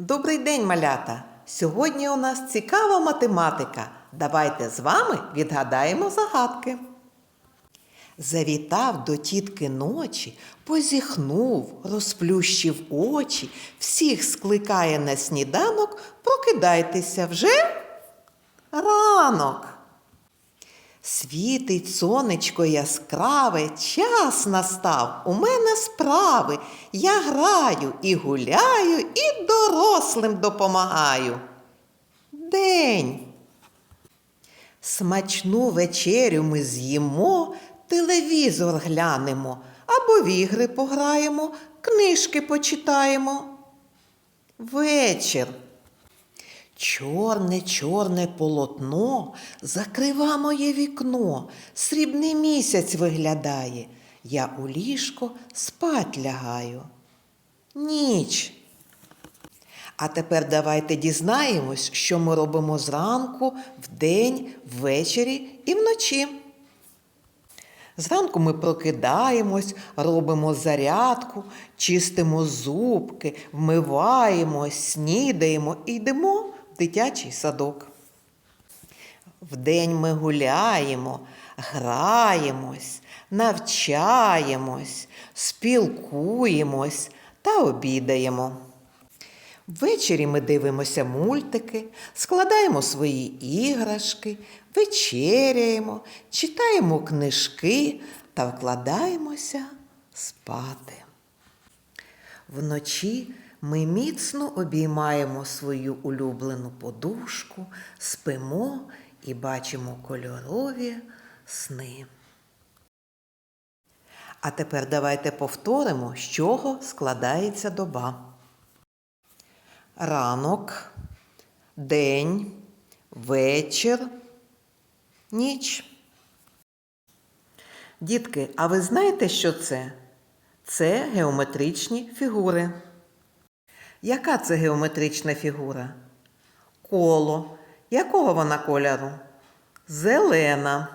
Добрий день, малята! Сьогодні у нас цікава математика. Давайте з вами відгадаємо загадки. Завітав до тітки ночі, позіхнув, розплющив очі, всіх скликає на сніданок, прокидайтеся вже ранок. Світить сонечко яскраве, час настав, у мене справи. Я граю і гуляю, і дорослим допомагаю. День. Смачну вечерю ми з'їмо, телевізор глянемо, або в ігри пограємо, книжки почитаємо. Вечір. Чорне, чорне полотно закрива моє вікно, срібний місяць виглядає. Я у ліжко спать лягаю. Ніч. А тепер давайте дізнаємось, що ми робимо зранку, вдень, ввечері і вночі. Зранку ми прокидаємось, робимо зарядку, чистимо зубки, вмиваємось, снідаємо і йдемо дитячий садок. Вдень ми гуляємо, граємось, навчаємось, спілкуємось та обідаємо. Ввечері ми дивимося мультики, складаємо свої іграшки, вечеряємо, читаємо книжки та вкладаємося спати. Вночі ми міцно обіймаємо свою улюблену подушку, спимо і бачимо кольорові сни. А тепер давайте повторимо, з чого складається доба ранок, день, вечір, ніч. Дітки, а ви знаєте, що це? Це геометричні фігури. Яка це геометрична фігура? Коло. Якого вона кольору? Зелена.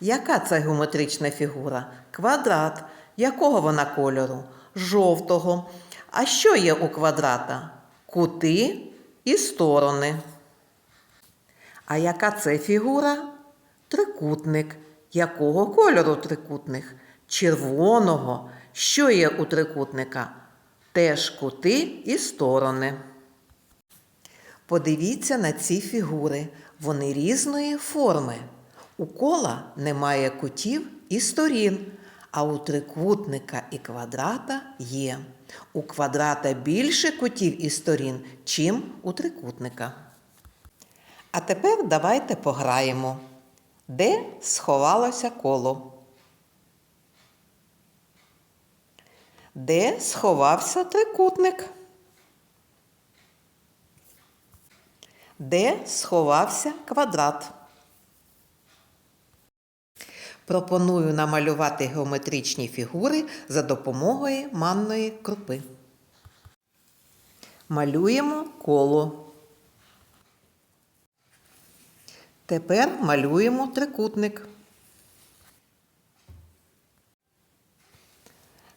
Яка це геометрична фігура? Квадрат. Якого вона кольору? Жовтого. А що є у квадрата? Кути і сторони. А яка це фігура? Трикутник. Якого кольору трикутник? Червоного. Що є у трикутника? Теж кути і сторони. Подивіться на ці фігури. Вони різної форми. У кола немає кутів і сторін, а у трикутника і квадрата є. У квадрата більше кутів і сторін, чим у трикутника. А тепер давайте пограємо. Де сховалося коло? Де сховався трикутник? Де сховався квадрат? Пропоную намалювати геометричні фігури за допомогою манної крупи. Малюємо коло. Тепер малюємо трикутник.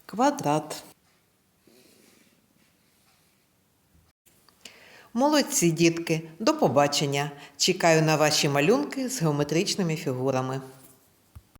Квадрат. Молодці, дітки, до побачення! Чекаю на ваші малюнки з геометричними фігурами.